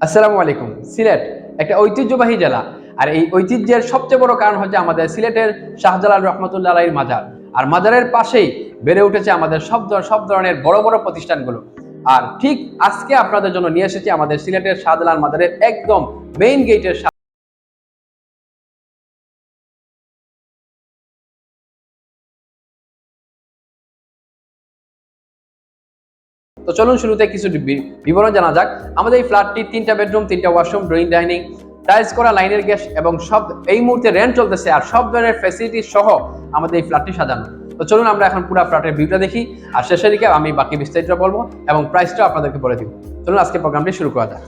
আসসালামু আলাইকুম। সিলেট একটা ঐতিহ্যবাহী জেলা। আর এই ঐতিহ্যের সবচেয়ে বড় কারণ হচ্ছে আমাদের সিলেটের শাহজালাল রহমতুল্লাহ আলাইর মাজার। আর মাজারের পাশেই বেড়ে উঠেছে আমাদের সব সব ধরনের বড় বড় প্রতিষ্ঠানগুলো। আর ঠিক আজকে আপনাদের জন্য নিয়ে এসেছি আমাদের সিলেটের শাহজালাল মাজারের একদম মেইন গেটের তো চলুন শুরুতে কিছু বিবরণ জানা যাক। আমাদের এই ফ্ল্যাটটি তিনটা বেডরুম, তিনটা ওয়াশরুম, ড্রয়িং, ডাইনিং, টাইলস করা, লাইনের গ্যাস এবং সব এই মুহূর্তে রেন্ট চলতেছে আর সব ধরনের ফ্যাসিলিটি সহ আমাদের এই ফ্ল্যাটটি সাজানো। তো চলুন আমরা এখন পুরো ফ্ল্যাটের ভিউটা দেখি আর শেষের দিকে আমি বাকি বিস্তারিত বলব এবং প্রাইসটাও আপনাদেরকে বলে দিব। চলুন আজকে প্রোগ্রামটি শুরু করা যাক।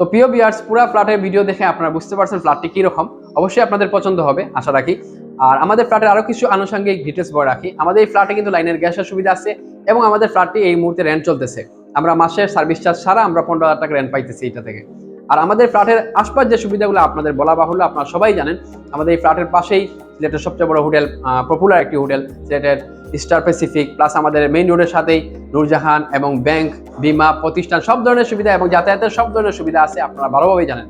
তো প্রিয় বিয়ার্স পুরো ফ্ল্যাটের ভিডিও দেখে আপনারা বুঝতে পারছেন ফ্ল্যাটটি কীরকম। অবশ্যই আপনাদের পছন্দ হবে, আশা রাখি। আর আমাদের ফ্ল্যাটের আরও কিছু আনুষঙ্গিক ডিটেলস বলে রাখি। আমাদের এই ফ্ল্যাটে কিন্তু লাইনের গ্যাসের সুবিধা আছে এবং আমাদের ফ্ল্যাটটি এই মুহূর্তে রেন্ট চলতেছে। আমরা মাসের সার্ভিস চার্জ ছাড়া আমরা পনেরো হাজার টাকা রেন্ট পাইতেছি এটা থেকে। আর আমাদের ফ্ল্যাটের আশপাশ যে সুবিধাগুলো আপনাদের বলা বাহুল্য, আপনারা সবাই জানেন, আমাদের এই ফ্ল্যাটের পাশেই সিলেটের সবচেয়ে বড় হোটেল পপুলার একটি হোটেল, সিলেটের স্টার প্যাসিফিক প্লাস আমাদের মেইন রোডের সাথেই নূরজাহান এবং ব্যাংক, বিমা, প্রতিষ্ঠান, সব ধরনের সুবিধা এবং যাতায়াতের সব ধরনের সুবিধা আছে, আপনারা ভালোভাবেই জানেন।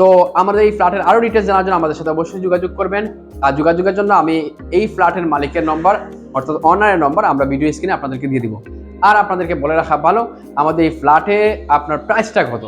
তো আমাদের এই ফ্ল্যাটের আরও ডিটেলস জানার জন্য আমাদের সাথে অবশ্যই যোগাযোগ করবেন। আর যোগাযোগের জন্য আমি এই ফ্ল্যাটের মালিকের নম্বর অর্থাৎ অনারের নম্বর আমরা ভিডিও স্ক্রিনে আপনাদেরকে দিয়ে দিব। আর আপনাদেরকে বলে রাখা ভালো, আমাদের এই ফ্ল্যাটে আপনার প্রাইসটা কত?